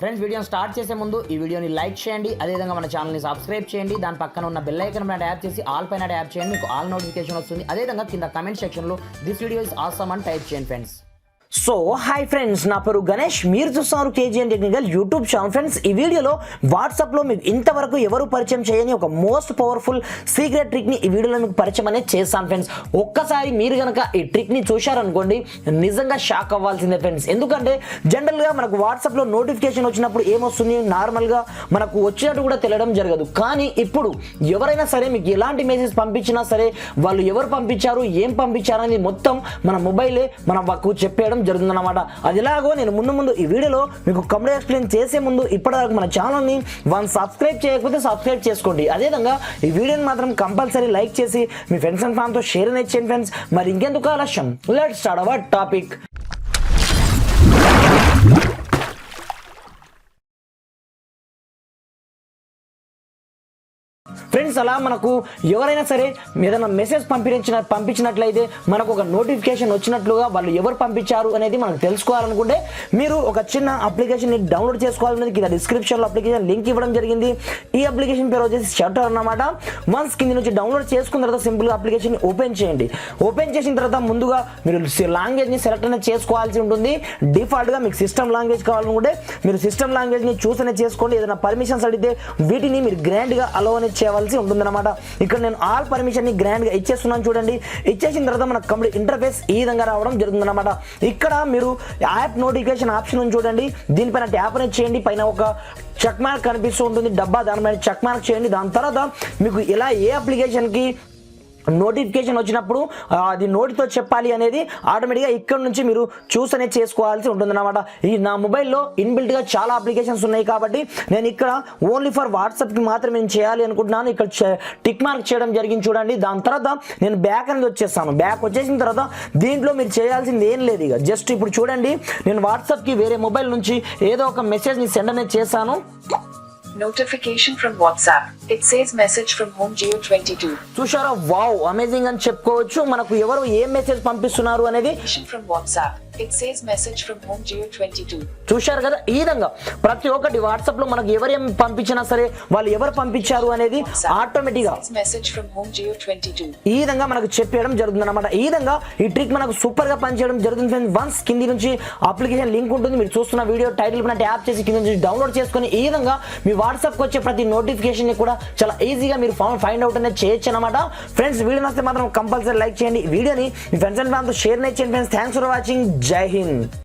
Friends వీడియోని start చేసే ముందు ఈ వీడియోని లైక్ చేయండి. అదేవిధంగా మన ఛానల్ని సబ్స్క్రైబ్ చేయండి. దాని పక్కన ఉన్న బెల్ ఐకన్ పైన ట్యాప్ చేసి ఆల్ పైన ట్యాప్ చేయండి. మీకు ఆల్ నోటిఫికేషన్ వస్తుంది. అదేవిధంగా కింద కమెంట్ సెక్షన్లో దిస్ వీడియో ఇస్ ఆసమ్ అని టైప్ చేయండి ఫ్రెండ్స్ సో హాయ్ ఫ్రెండ్స్ నా పేరు గణేష్. మీరు చూస్తున్నారు KGN technical YouTube channel friends ఈ వీడియోలో వాట్సాప్లో మీకు ఇంతవరకు ఎవరు పరిచయం చేయని ఒక మోస్ట్ పవర్ఫుల్ సీక్రెట్ ట్రిక్ని ఈ వీడియోలో మీకు పరిచయం అనేది చేస్తాను ఫ్రెండ్స్ ఒక్కసారి మీరు కనుక ఈ ట్రిక్ని చూశారనుకోండి నిజంగా షాక్ అవ్వాల్సిందే ఫ్రెండ్స్ ఎందుకంటే జనరల్గా మనకు వాట్సాప్లో నోటిఫికేషన్ వచ్చినప్పుడు ఏమొస్తుంది? నార్మల్గా మనకు వచ్చినట్టు కూడా తెలియడం జరగదు. కానీ ఇప్పుడు ఎవరైనా సరే మీకు ఎలాంటి మెసేజ్ పంపించినా సరే వాళ్ళు ఎవరు పంపించారు ఏం పంపించారు అనేది మొత్తం మన మొబైలే మన వాళ్ళకు చెప్పేయడం జరుగుతుందన్నమాట. అది ఎలాగో నేను ముందు ముందు ఈ వీడియోలో మీకు కంప్లీట్ ఎక్స్ప్లెయిన్ చేసే ముందు ఇప్పటివరకు మన ఛానల్ని వన్ సబ్స్క్రైబ్ చేయకపోతే సబ్స్క్రైబ్ చేసుకోండి. అదేవిధంగా ఈ వీడియోని మాత్రం కంపల్సరీ లైక్ చేసి మీ ఫ్రెండ్స్ అండ్ ఫ్యాన్తో షేర్ అనేది చేయండి ఫ్రెండ్స్ మరి ఇంకెందుకు ఆలస్యం? Let start our topic friends అలా మనకు ఎవరైనా సరే ఏదైనా మెసేజ్ పంపించిన పంపించినట్లయితే మనకు ఒక నోటిఫికేషన్ వచ్చినట్లుగా వాళ్ళు ఎవరు పంపించారు అనేది మనకు తెలుసుకోవాలనుకుంటే మీరు ఒక చిన్న అప్లికేషన్ డౌన్లోడ్ చేసుకోవాలనేది కింద డిస్క్రిప్షన్లో అప్లికేషన్ లింక్ ఇవ్వడం జరిగింది. ఈ అప్లికేషన్ పేరు వచ్చేసి షటర్ అన్నమాట. వన్స్ కింద నుంచి డౌన్లోడ్ చేసుకున్న తర్వాత సింపుల్గా అప్లికేషన్ ఓపెన్ చేయండి. ఓపెన్ చేసిన తర్వాత ముందుగా మీరు లాంగ్వేజ్ని సెలెక్ట్ అనేది చేసుకోవాల్సి ఉంటుంది. డిఫాల్ట్గా మీకు సిస్టమ్ లాంగ్వేజ్ కావాలనుకుంటే మీరు సిస్టమ్ లాంగ్వేజ్ని చూస్ అనేది చేసుకోండి. ఏదైనా పర్మిషన్స్ అడిగితే వీటిని మీరు గ్రాండ్గా అలో అనేది కలిసి ఉంటుందన్నమాట. ఇక్కడ నేను ఆల్ పర్మిషన్ని గ్రాండ్గా ఇచ్చేస్తున్నాను చూడండి. ఇచ్చేసిన తర్వాత మనకు కంప్లీట్ ఇంటర్ఫేస్ ఈ విధంగా రావడం జరుగుతుందన్నమాట. ఇక్కడ మీరు యాప్ నోటిఫికేషన్ ఆప్షన్ చూడండి. దీనిపైన ట్యాప్ అనేది చేయండి. పైన ఒక చెక్ మార్క్ కనిపిస్తూ ఉంటుంది. డబ్బా దానిపైన చెక్ మార్క్ చేయండి. దాని తర్వాత మీకు ఇలా ఏ అప్లికేషన్కి నోటిఫికేషన్ వచ్చినప్పుడు అది నోటితో చెప్పాలి అనేది ఆటోమేటిక్గా ఇక్కడ నుంచి మీరు చూస్ అనేది చేసుకోవాల్సి ఉంటుందన్నమాట. ఈ నా మొబైల్లో ఇన్బిల్ట్గా చాలా అప్లికేషన్స్ ఉన్నాయి కాబట్టి నేను ఇక్కడ ఓన్లీ ఫర్ వాట్సాప్కి మాత్రమే నేను చేయాలి అనుకుంటున్నాను. ఇక్కడ టిక్ మార్క్ చేయడం జరిగింది చూడండి. దాని తర్వాత నేను బ్యాక్ అనేది వచ్చేస్తాను. బ్యాక్ వచ్చేసిన తర్వాత దీంట్లో మీరు చేయాల్సింది ఏం లేదు ఇక. జస్ట్ ఇప్పుడు చూడండి. నేను వాట్సాప్కి వేరే మొబైల్ నుంచి ఏదో ఒక మెసేజ్ని సెండ్ అనేది చేశాను. Notification from WhatsApp. It says message from home Geo 22. చూసారా వావ్ అమేజింగ్ అని చెప్పుకోవచ్చు మనకు ఎవరు ఏ మెసేజ్ పంపిస్తున్నారు అనేది Notification from WhatsApp. It says message from home Geo 22. చూశారు కదా ఈ విధంగా ప్రతి ఒక్కటి వాట్సాప్లో మనకు ఎవరేం పంపించినా సరే వాళ్ళు ఎవరు పంపించారు అనేది ఆటోమేటిక్గా It's message from home Geo 22. ఈ విధంగా మనకు చెప్పేయడం జరుగుతుంది అనమాట ఈ విధంగా ఈ ట్రిక్ మనకు సూపర్గా పనిచేయడం జరుగుతుంది ఫ్రెండ్స్ వన్స్ కింది నుంచి అప్లికేషన్ లింక్ ఉంటుంది మీరు చూస్తున్న వీడియో టైటిల్ పైన ట్యాప్ చేసి కింద నుంచి డౌన్లోడ్ చేసుకొని ఈ విధంగా మీ వాట్సాప్కి వచ్చే ప్రతి నోటిఫికేషన్ కూడా చాలా ఈజీగా మీరు ఫైండ్ అవుట్ అనేది చేయొచ్చు అనమాట ఫ్రెండ్స్ వీడియో నస్తే మాత్రం కంపల్సరీ లైక్ చేయండి. వీడియోని మీ ఫ్రెండ్స్ అండ్ ఫ్యామిలీతో షేర్ చేయండి. ఫ్రెండ్స్ థ్యాంక్స్ ఫర్ వాచింగ్ జై హింద్